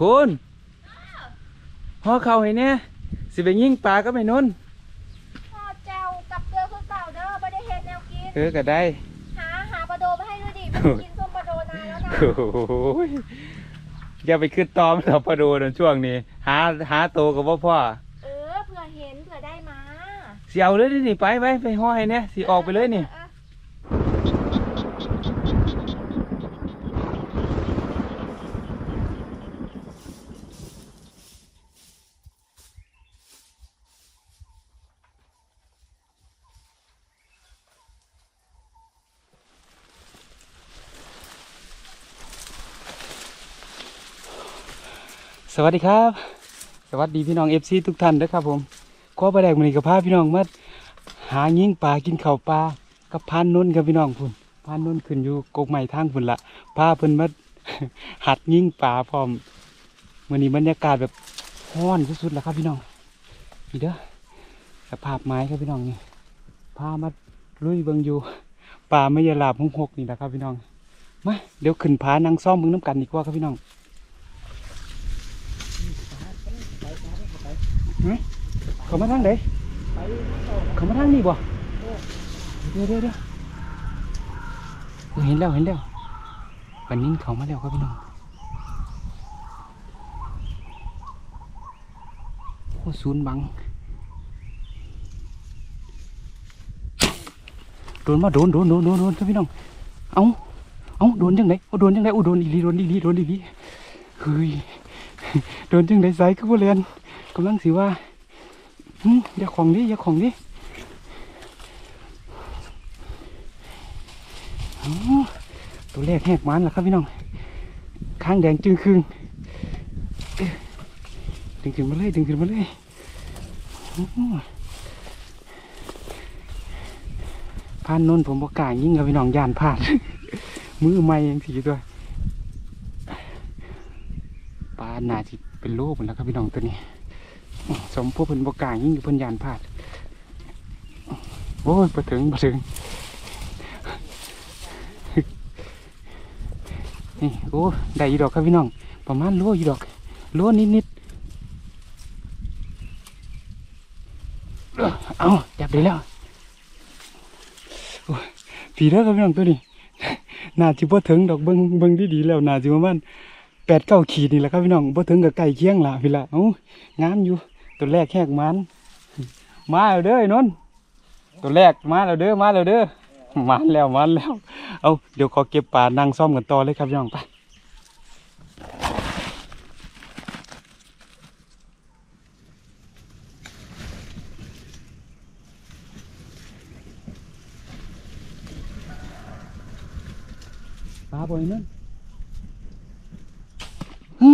คุณห่อเข่าวให้เนี่ยสิไปยิงปลาก็ไม่นนพ่อเจ้ากับเกลือคือเก่าเด้อไม่ได้เฮ็ดแนวกินเออก็ได้ หาหาปลาโดมาให้ด้วยดิไม่ได้กินส้มปลาโดนานแล้วนะโอ้ยอย่าไปขึ้นตอมเราพอดูในช่วงนี้ หาหาโตกับพ่อพ่อ เออเผื่อเห็นเผื่อได้มาสิเอาเลยนี่ไปไปไปห่อให้เนี่ยสิออกไปเลยนี่ออ สวัสดีครับ สวัสดีพี่น้องเอฟซีทุกท่านด้วยครับผมขอประแดกมันนี้กับพาพี่น้องมาหายิงปลากินเข้าปลากับพานนุ่นกับพี่น้องพุ่นพานนุ่นขึ้นอยู่กกไม้ทางพุ่นละพาเพิ่นมาหัดยิงปลาพร้อมวันนี้บรรยากาศแบบร้อนสุดๆแล้วครับพี่น้องนี่เด้อสภาพไม้ครับพี่น้องนี่พามาลุยเบิงอยู่ปลาไม่ยาลาบหงหกนี่แหละครับพี่น้องมาเดี๋ยวขึ้นผานั่งซ่อมเบิงน้ำกันดีกว่าครับพี่น้อง เขามาทางไหนเขามาทางนี้บ่เดี๋ยวเดี๋ยวเดี๋ยวโอ้ยเห็นแล้วเห็นแล้ววันนี้เขามาแล้วครับพี่น้องโอ้ศูนย์บังโดนมาโดนโดนโดนโดนโดนครับพี่น้องเอาเอาโดนจังไหนเอาโดนจังไหนโอ้โดนอีหลีโดนอีหลีโดนอีหลีเฮ้ย โดนจังไหนไซคือบ่เรียนกำลังสิว่าอืมอย่าของดิอย่าของดิอ๋อตัวแรกแหกมันล้วครับพี่น้องข้างแดงจึงครึงดึงขึ้นมาเลยดึงขึ้นมาเลยอื้อหือพานนนผมบอกกายิ่งกับพี่น้องยานพลาดมือไม่ยังสีด้วยปลาห นาจิเป็นโลหมดแล้วครับพี่น้องตัวนี้ สมผู้เพิ่นบกล้ายิ่งอยู่เพิ่นยานพลาด โอ้ยมาถึงมาถึง นี่โอ้ได้ยู่ดอกครับพี่น้อง ประมาณโลอยู่ดอก โลนิดนิดๆเอาจับได้แล้วผีเด้อครับพี่น้องตัวนี้น่าจิบ่ถึงดอกเบิ่งเบิ่งดีๆแล้วน่าจิประมาณ แปดเก้าขีดนี่แหละครับพี่น้องบ่ถึงกับไก่เคียงละพี่ละเอ้างามอยู่ ตัวแรกแหกมัน มาแล้วเด้อไอ้นนตัวแรกมาแล้วเด้อมาแล้วเด้อมาแล้วมาแล้ว เอาเดี๋ยวขอเก็บปลานั่งซ่อมกันต่อเลยครับพี่น้องไปปลาบ่อยนั่นฮะ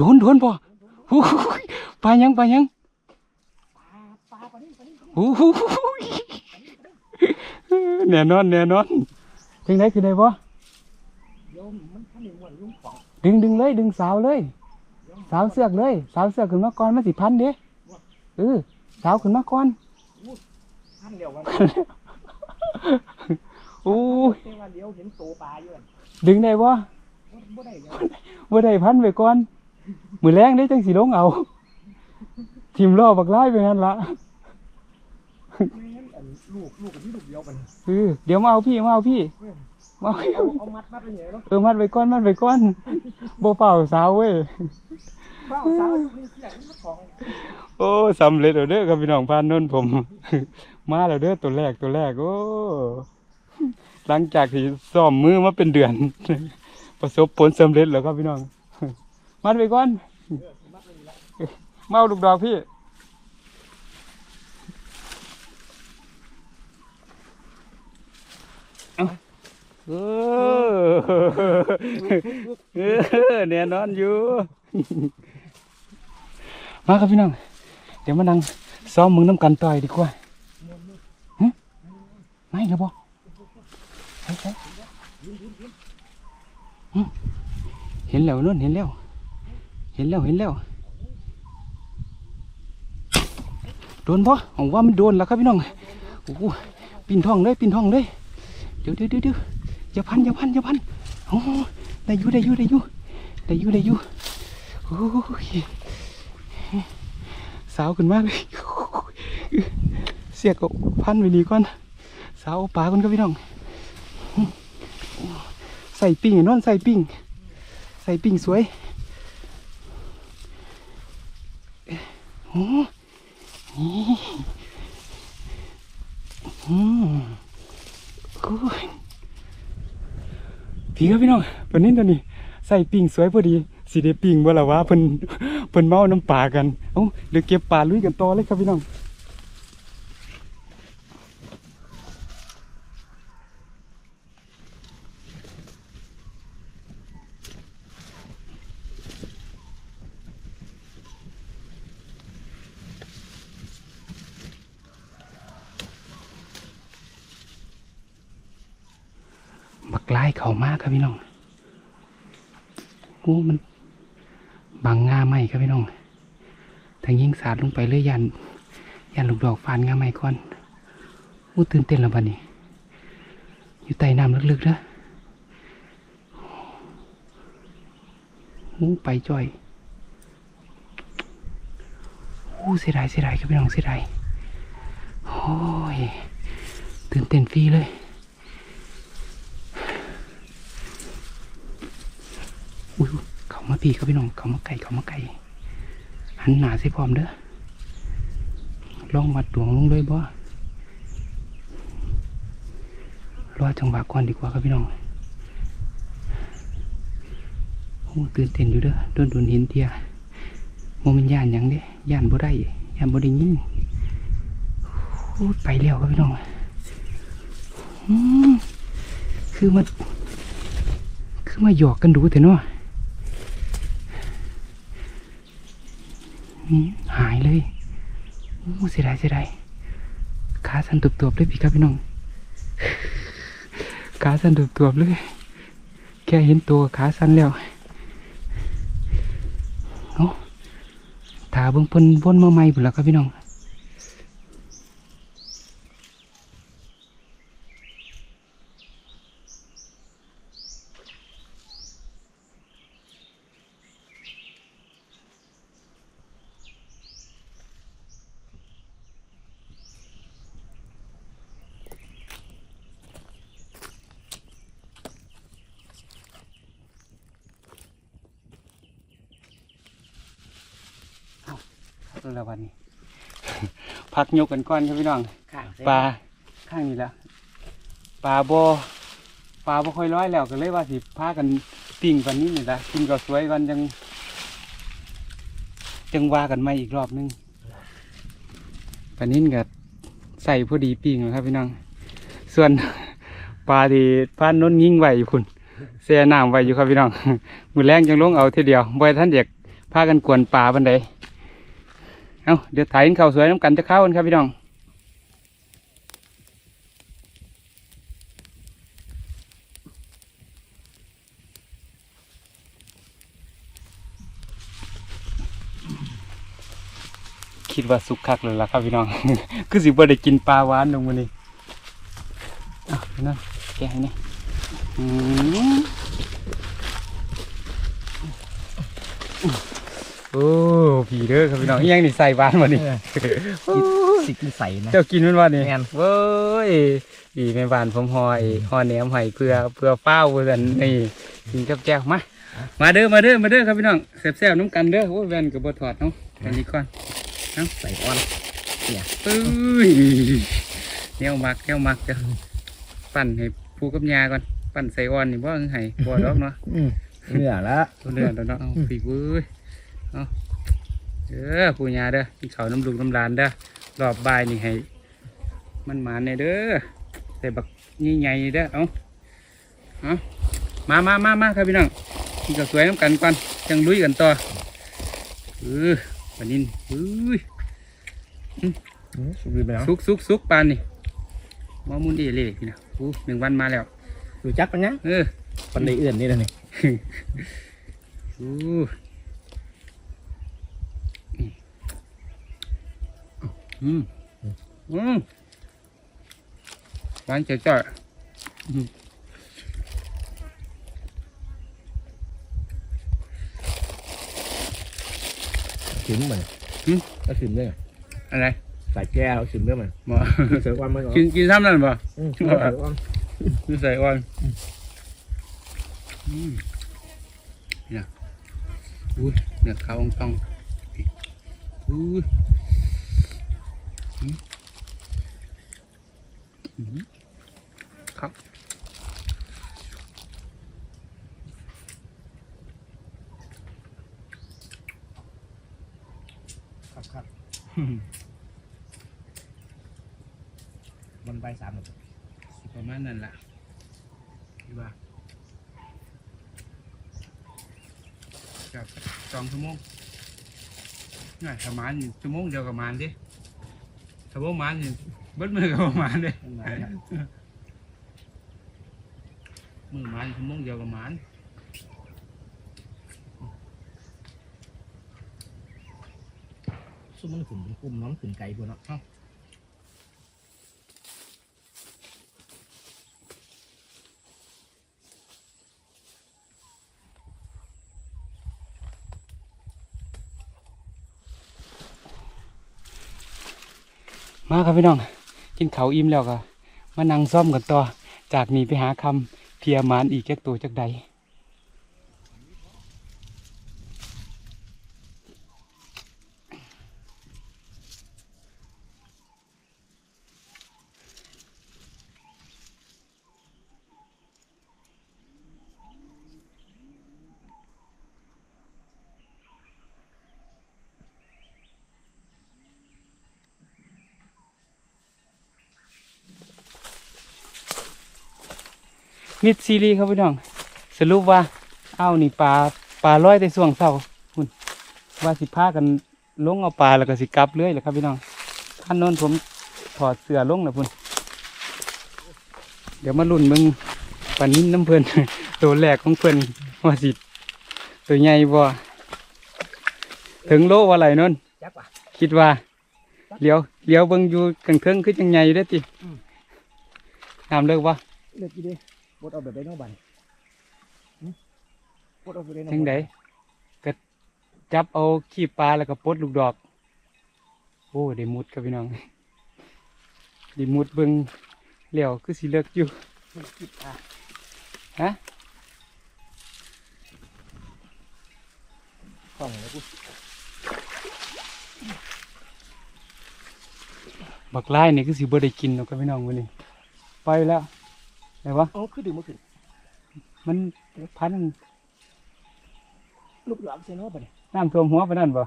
โดนโดนบ่โอ้ยปลายังปลายังโอ้โหแน่นอนแน่นอนถึงไหนคือไหนบ่ดึงดึงเลย ดึงสาวเลย สาวเสือกเลย สาวเสือกขึ้นมาก่อนมันสิพันเด้เออสาวขึ้นมาก่อนท่านเดียวกันโอ้ยเดี๋ยวเห็นโตปลาอยู่ดึงได้บ่บ่บ่ได้ยังบ่ได้พันไปก่อน มือแรงได้จังสิลงเอา ทิมล่อบักไล่ไปงั้นละแม่นอันลูกลูกกับพี่ลูกเดียวกันเออเดี๋ยวมาเอาพี่มาเอาพี่มาเอาพี่เอาเอามัดมัดไปเหนเนาะเออมัดไปก้อนมัดไปก้อนบ่เป่าสาวเว้ยเฝ้าสาวนี่เสียงมันของโอ้สำเร็จแล้วเด้อครับพี่น้องพานนนท์ผม มาแล้วเด้อตัวแรกตัวแรกโอ้หลังจากที่ซ้อมมือมาเป็นเดือน ประสบผลสำเร็จแล้วครับพี่น้องมัดไปก่อน เมาลูกดอกพี่ เออเออแน่นอนอยู่ มาครับพี่น้อง เดี๋ยวมานั่งซ้อมมึงน้ำกันต่อยดีกว่าไม่นะบอใช่ใช่เห็นแล้วนู่นเห็นแล้ว ห็นแล้วเห็นแล้วโดนบ่ผมว่ามันโดนแล้วครับพี่น้องโอ้โหปีนท้องเลยปีนท้องเลยเดี๋ยวเดี๋ยวเดี๋ยวเดี๋ยวอย่าพันอย่าพันอย่าพันโอ้ได้อยู่ได้อยู่ได้อยู่ได้อยู่ได้อยู่โอ้ยสาวขึ้นมากเลยเสียกพันไว้นี่ก่อนสาวเอาปลาก่อนครับพี่น้องใส่ปิ้งนอนใส่ปิ้งใส่ปิ้งสวยโอ้นี่อืมโอ้ย พี่ครับพี่น้องวันนี้ตัวนี้ใส่ปิ่งสวยพอดีสีเดปิ่งบ่ละวะเพิ่นเพิ่นเมาน้ำปลากันเอ้าเดี๋ยวเก็บปลาลุยกันต่อเลยครับพี่น้อง ไล่เขามากครับพี่น้องโอ้มันบังงาไหมครับพี่น้องทางยิงสาดลงไปเลยยัน ยันลูกดอกฟานงาไหมก่อนโอ้ตื่นเต้นแล้วบัดนี้ อยู่ใต้น้ำลึกๆนะโอ้ไปจ่อยโอ้เสียดายเสียดายครับพี่น้องเสียดายโอ้ยตื่นเต้นฟรีเลยเขามา พี่เขาพี่น้องเขามาไก่เขามาไก่หันหนาใส่พร้อมเด้อลองวัดดวงลงเลยบ่รอจังหวะก่อนดีกว่าครับพี่น้องโอ้ตื่นเต้นอยู่เด้อโดนโดนเห็นเทียโมเมนย่านหยังเด้ย่านบ่ได้ย่านบ่ได้ยินโอ้ไปแล้วครับพี่น้องอคือมันคือมาหยอกกันดูแต่เนาะ หายเลยโอ้เสียดายเสียดายขาสั่นตุบๆเลยพี่ครับพี่น้องขาสั่นตุบๆเลยแค่เห็นตัวขาสั่นแล้วเอาถาเบื้องเพิ่นวนมาใหม่พุ่นแล้วครับพี่น้อง แล้ววันนี้ พักยกกันก่อนครับพี่น้องข้างปลาข้างนี้แหล้วปลาโบปลาบ่ค่อยร้อยแล้วก็เลยว่าสิพากันปิ้งกันนี้นี่ละกินก็สวยกันจังจังว่ากันใหม่อีกรอบหนึงปลานิ่นกับใส่พอดีปิ้งนะครับพี่น้อง ส่วนปลาที่พานน้นยิงไหวอยู่คุณเสียน้ำไว้อยู่ครับพี่น้อง มือแรงจังลงเอาทีเดียวบ่ให้ท่านเด็กพากันกวนปลาบันได เอาเดี๋ยวถ่ายข้าสวยน้ำกันจะเข้ากันครับพี่น้องคิดว่าสุกคักเลยล่ะครับพี่น้อง คือสิบ่ได้กินปลาหวานลงมานี่อะพี่น้องแกให้นี่ โอ้ผีเด้อครับพี่น้องอิหยังนี่ใส่หวานมานี่สิกินใสนะเจ้ากินมันว่านี่แม่น เว้ยอีแม่บ้านผมหอยหอแหนมให้เพื่อเพื่อเป้าเพื่อนนี่กินกับแจ่วมามาเด้อมาเด้อมาเด้อครับพี่น้องแซ่บๆน้ำกันเด้อโอ้ยแว่นกับบถอดเนาะอันนี้ก่อนใส่อ่อนเอ้ยแนวมักแนวมักจ้ะปั่นให้ผูกับยาก่อนปั่นใส่อ่อนนี่บ่ให้บ่ดอกเนาะ อืมเนื้อละ ตัวเดือดแล้วเนาะเอาปีกเว้ย เอาเด้อผู้ยาเด้อกินข้าวน้ำลูกน้ำหลานเด้อรอบบ่ายนี่ให้ มันหมาในเด้อใส่บักใหญ่ๆเด้อเอาเอามามามามาครับพี่น้องกินข้าวสวยน้ำกันก่อนจังลุยกันต่อเออวันนี้เอ้ยสุกดีไปแล้วซุกซุกซุกปานนี่มอมุนเอเล่พี่นะอู้หนึ่งวันมาแล้วรู้จักปัญญาเออปันในเอื่อนนี่เลยนี่อู้ อืมอืมหวานจ่อยๆอืมสิมมันหึเอาสิมด้วยอะไรใส่แก้วเอาสิมด้วยมันบ่เสือวันมันเหรอกินกินซ้ำนั่นบ่อืมเสือวันนี่ใส่อ่อนอืมเนี่ยอุ้ยเนี่ยเขาอ่องต้องอุ้ยอืมอืม ครับครับครับมันใบสามหมดสิประมาณนั้นล่ะคิดว่าจากสองชั่วโมงง่ายประมาณชั่วโมงเดียวกับมานดิ ชั่วโมงมานนี่เบิดมือกับประมาณเด้มันมาแล้วมือมานชั่วโมงเดียวกับมานซุ่มมันขึ้นเป็นกลุ่มน้องขึ้นไกลพวกเนาะเอ้า ครับพี่น้อง กินเขาอิ่มแล้วก็มานั่งซ่อมกันต่อ จากนี้ไปหาคำเพียมานอีกแก๊กตัวจากใด มิดซีรีส์ครับพี่น้อง สรุปว่า เอานี่ปลาปลาลอยในส่วงเสาคุณว่าสิพากันลงเอาปลาแล้วก็สิกลับเรื่อยเลยครับพี่น้องท่านโน้นผมถอดเสื้อลงแล้วพุ่นเดี๋ยวมาลุ่นมึงปลานิ่นน้ำเพลินตัวแรกของเพิ่นว่าสิตัวใหญ่บ่ถึงโลว่าไรนนจักว่ะคิดว่าเลี้ยวเลี้ยวเบิ่งอยู่กังเทิงคือจังใหญ่อยู่เด้อติอืมน้ำเลิกว่าเลือกกี่ดิ บดเอาแบบไดโนบันหึบดเอาแบบไดโนบันจังไดก็จับเอาขี้ปลาแล้วก็ปลดลูกดอก โอ้ได้มุดครับพี่น้องได้มุดเบิ่งเลี้ยวคือสิเลิกอยู่คิดอะฮะกล่องแล้วกูบักไล่นี่คือสิบ่ได้กินหรอกครับพี่น้องวันนี้ไปแล้ว ไหนวะเอ๋อคือดึงมาขึ้น มันพันลูกหลานเซโน่ปะเนี่ยน้ำท่วมหัวไปนั่นบ่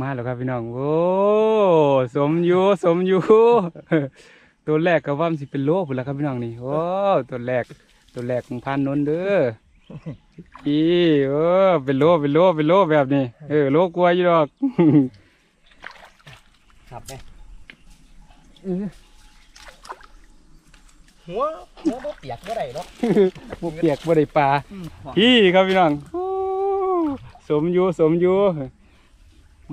มาแล้วครับพี่น้อง โอ้สมอยู่สมอยู่ ตัวแรกก็ว่ามันสิเป็นโลพุ่นแล้วครับพี่น้องนี่ โอ้ตัวแรก ตัวแรกของพันนนท์เด้ออีเออเป็นโลเป็นโลเป็นโลแบบนี้ เออโลกลัวอยู่ดอกขับไป หัวหัวบ่เปียกบ่ได้หรอกบ่เปียกบ่ได้ปลาพี่ครับพี่น้องโอ้สมอยู่สมอยู่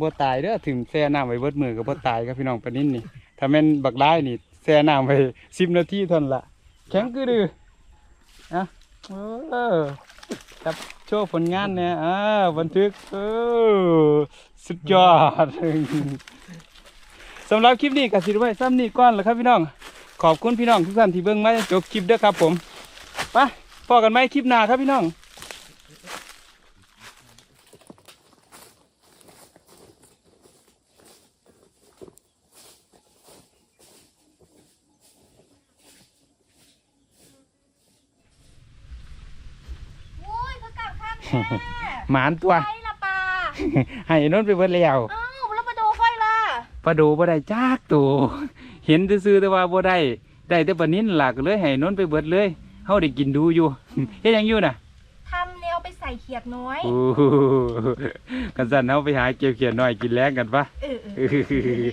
บ่ตายเด้อถึงแช่น้ำไว้เบิดมือก็บ่ตายครับพี่น้องปานนี้นี่ถ้าแม่นบักร้ายนี่แช่น้ำไว้10นาทีเท่านั้นละแข็งคือดื้อนะเออจับโชว์ผลงานเนี่ยอ่าบันทึกเออสุดยอดสำหรับคลิปนี้ก็สิไว้ซ้ำนี้ก่อนแล้วครับพี่น้อง ขอบคุณพี่น้องทุกท่านที่เบิ่งมาจนจบคลิปเด้อครับ ผมไปพอกันไหมคลิปหน้าครับพี่น้องโอ้ยก็กลับข้างแม่หมานตัวไฟละปลาให้นนท์ไปเบิดแล้วอ้าวแล้วมาดูไฟล่ะปลาดูบ่ได้จักตัว เห็นซื่อๆแต่ว่าบ่ได้ได้แต่ปลานิ้นหลักเลยให้นนท์ไปเบิดเลยเฮาได้กินดูอยู่ เฮ็ดหยังอยู่น่ะทำแนวไปใส่เขียดน้อย โอ้โหกันสั่นเฮาไปหาเกี่ยวเขียนหน่อยกินแรงกันปะ เออเออ